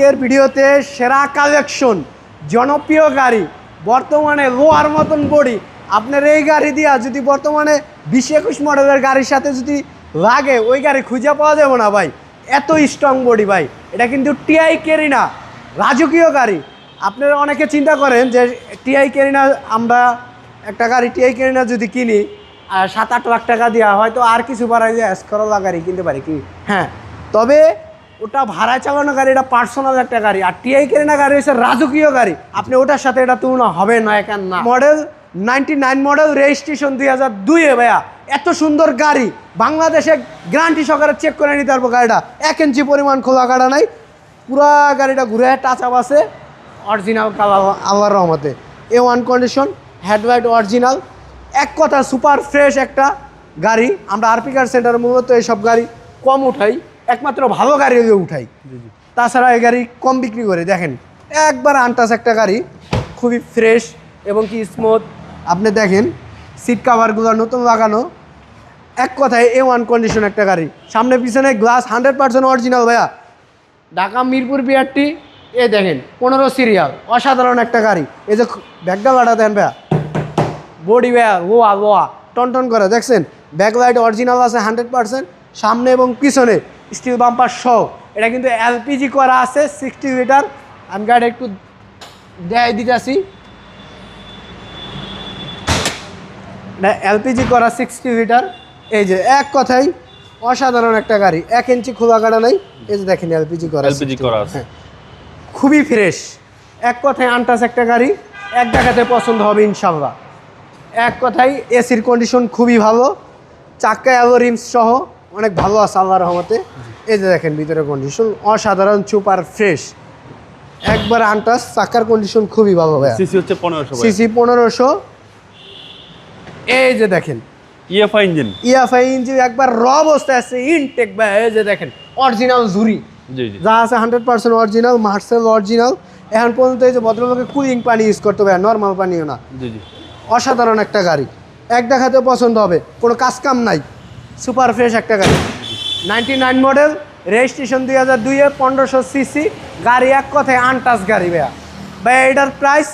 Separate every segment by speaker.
Speaker 1: আজকের ভিডিওতে সেরা কালেকশন জনপ্রিয় গাড়ি, বর্তমানে লোহার মতন বডি। আপনার এই গাড়ি দিয়া যদি বর্তমানে বিশ একুশ মডেলের গাড়ির সাথে যদি লাগে, ওই গাড়ি খুঁজে পাওয়া যাবে না ভাই। এত স্ট্রং বডি ভাই। এটা কিন্তু টিআই কেরি না রাজকীয় গাড়ি। আপনারা অনেকে চিন্তা করেন যে টিআই কেরি না আমরা একটা গাড়ি টিআই কেরি না যদি কিনি সাত আট লাখ টাকা দেওয়া হয়তো আর কিছু বাড়াই যে করলা গাড়ি কিনতে পারি কি? হ্যাঁ। তবে ওটা ভাড়ায় চালানো গাড়ি, এটা পার্সোনাল একটা গাড়ি, আর টিআই কেরিনা গাড়ি হচ্ছে রাজকীয় গাড়ি। আপনি ওটার সাথে এটা তুলনা হবে না এখান না। Model ninety nine model registration দুই হাজার দুইয়ে ভাইয়া। এত সুন্দর গাড়ি। বাংলাদেশে গ্যারান্টি সহকারে চেক করে নিতে পারব গাড়িটা। এক ইঞ্চি পরিমাণ খোলা কাটা নাই। পুরা গাড়িটা ঘুরে টাচ আপ আছে। অরিজিনাল কালার আল্লাহর রহমতে। A one condition headlight original এক কথা সুপার ফ্রেশ একটা গাড়ি। আমরা আরপি কার সেন্টারে মূলত এইসব গাড়ি কম উঠাই। একমাত্র ভালো গাড়ি উঠাই। তাছাড়া এই গাড়ি কম বিক্রি করে দেখেন একবার আনটাস একটা গাড়ি খুবই ফ্রেশ এবং কি স্মুথ আপনি দেখেন সিট কাভারগুলো নতুন লাগানো। এক কথায় এ ওয়ান কন্ডিশন একটা গাড়ি। সামনে পিছনে গ্লাস হান্ড্রেড পার্সেন্ট অরিজিনাল ভাইয়া। ঢাকা মিরপুর বিআরটি এ দেখেন পনেরো সিরিয়াল অসাধারণ একটা গাড়ি। এই যে ব্যাগটা লাটা দেন ভাইয়া। বডি ভাইয়া লোয়া লোয়া টন টন করে দেখছেন? ব্যাকলাইট অরিজিনাল আছে হান্ড্রেড পার্সেন্ট সামনে এবং পিছনে স্টিল বাম্পার সহ। এটা কিন্তু এলপিজি করা আছে সিক্সটি লিটার। আমি গাড়ি একটু দেয় দিতেছি। এটা এলপিজি করা সিক্সটি লিটার। এই যে এক কথাই অসাধারণ একটা গাড়ি এক ইঞ্চি খোলা কাটা নাই। এই যে দেখেন এলপিজি করা
Speaker 2: এলপিজি করা আছে।
Speaker 1: হ্যাঁ। খুবই ফ্রেশ এক কথায় আনটাস একটা গাড়ি এক দেখাতে পছন্দ হবে ইনশাল্লাহ এক কথায় এসির কন্ডিশন খুবই ভালো চাক্কা অ্যালো রিমস সহ। অনেক ভালো আছে আল্লাহ রহমতে। এই যে দেখেন ভিতরে কন্ডিশন অসাধারণ সুপার ফ্রেশ একবার আনটাস চাকার কন্ডিশন খুবই ভালো ভাইয়া।
Speaker 2: সিসি হচ্ছে পনেরোশো
Speaker 1: সিসি পনেরোশো। এই যে দেখেন।
Speaker 2: ইএফআই ইঞ্জিন
Speaker 1: ইএফআই ইঞ্জিন একবার র অবস্থায় আছে ইনটেক ভাই এই যে দেখেন অরিজিনাল ঝুরি
Speaker 2: জি জি।
Speaker 1: যা আছে হান্ড্রেড পার্সেন্ট অরিজিনাল মার্সেল অরিজিনাল এখন পর্যন্ত এই যে ভদ্রলোকে কুলিং পানি ইউজ করতে হবে নর্মাল পানিও না।
Speaker 2: জি জি।
Speaker 1: অসাধারণ একটা গাড়ি। এক দেখাতে পছন্দ হবে কোনো কাজ কাম নাই। সুপার ফ্রেশ একটা গাড়ি। নাইনটি নাইন মডেল রেজিস্ট্রেশন দুই হাজার দুইয়ে পনেরোশো সিসি গাড়ি এক কথায় আনটাস গাড়ি ভাইয়া। ভাই এটার প্রাইস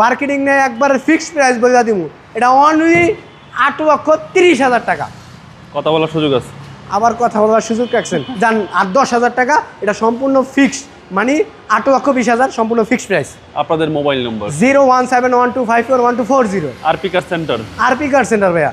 Speaker 1: মার্কেটিং নেয় একবার ফিক্সড প্রাইস বলে দিব এটা অনলি আট লক্ষ তিরিশ হাজার টাকা।
Speaker 2: কথা বলার সুযোগ আছে।
Speaker 1: আবার কথা বলার সুযোগ রাখছেন যান আট দশ হাজার টাকা এটা সম্পূর্ণ ফিক্সড মানে আট লক্ষ বিশ হাজার সম্পূর্ণ ফিক্সড প্রাইস
Speaker 2: আপনাদের mobile number
Speaker 1: zero one seven one two five four one two four zero
Speaker 2: RP car centre.
Speaker 1: RP car centre ভাইয়া।